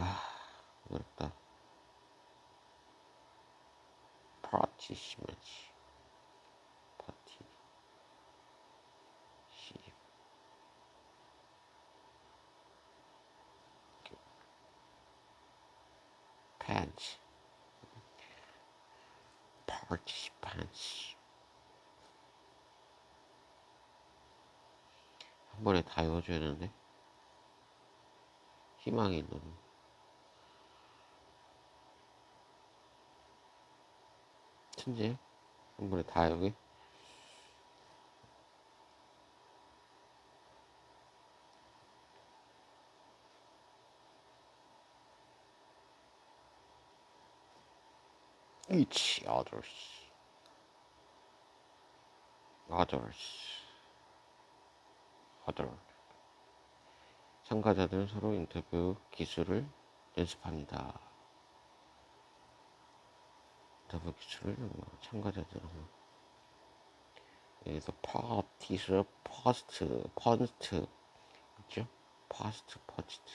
아, 어렵다. 파티시먼트. 파티. 시. 팬츠. participants. 한 번에 다 외워줘야 되는데. 희망이 있는. 천재. 한 번에 다 여기. each others. others. other. 참가자들은 서로 인터뷰 기술을 연습합니다. 기술을 뭐 참가자들은 여기서 파티스 퍼스트 퍼스트 있죠? 퍼스트 퍼스트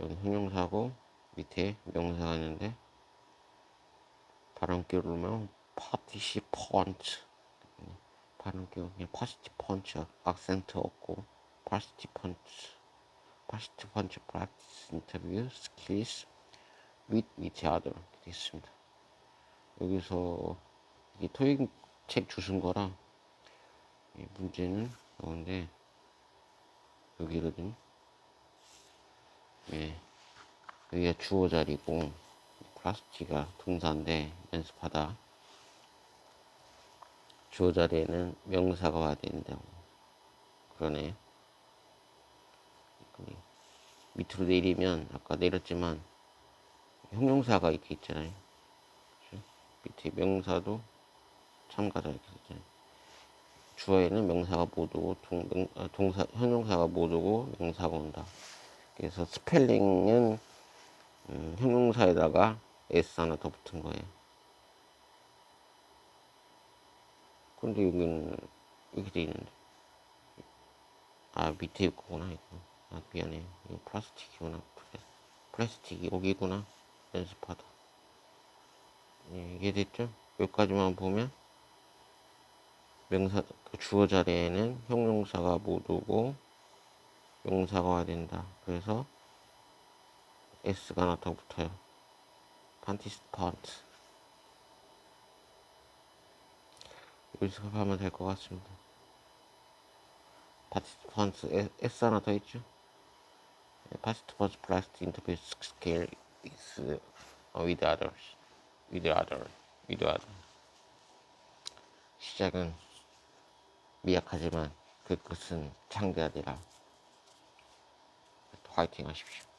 여기 형용사고 밑에 명사가 있는데 발음 기울이면 파티시 펀트 발음 기울 그냥 파티시펀트 악센트 없고 파티시펀트 파티시펀트 프랙티스 인터뷰 스킬스 with each other 있습니다. 여기서 이게 토익 책 주신 거라 이 문제는 이건데 여기거든. 예, 여기가 주어 자리고 플라스티가 동사인데 연습하다 주어 자리에는 명사가 와야 된다고 그러네. 밑으로 내리면 아까 내렸지만 형용사가 이렇게 있잖아요. 그죠? 밑에 명사도 참가자 이렇게 있잖아요. 주어에는 명사가 못 오고 동, 명, 아, 동사 형용사가 못 오고 명사가 온다. 그래서 스펠링은 음, 형용사에다가 s 하나 더 붙은 거예요. 근데 여기는 이렇게 돼 있는데 아 밑에 있구나 이거 아 미안해 이거 플라스틱이구나 플라스틱이 여기구나 연습하다. 예, 이해됐죠? 여기까지만 보면 명사 그 주어 자리에는 형용사가 못 오고 명사가 와야 된다. 그래서 s가 더 붙어요. participant. 여기서 하면 될 것 같습니다. participants s 하나 더 있죠? participants practice interview skill is with others, with other, with other. 시작은 미약하지만 그 끝은 창대하리라. 화이팅 하십시오.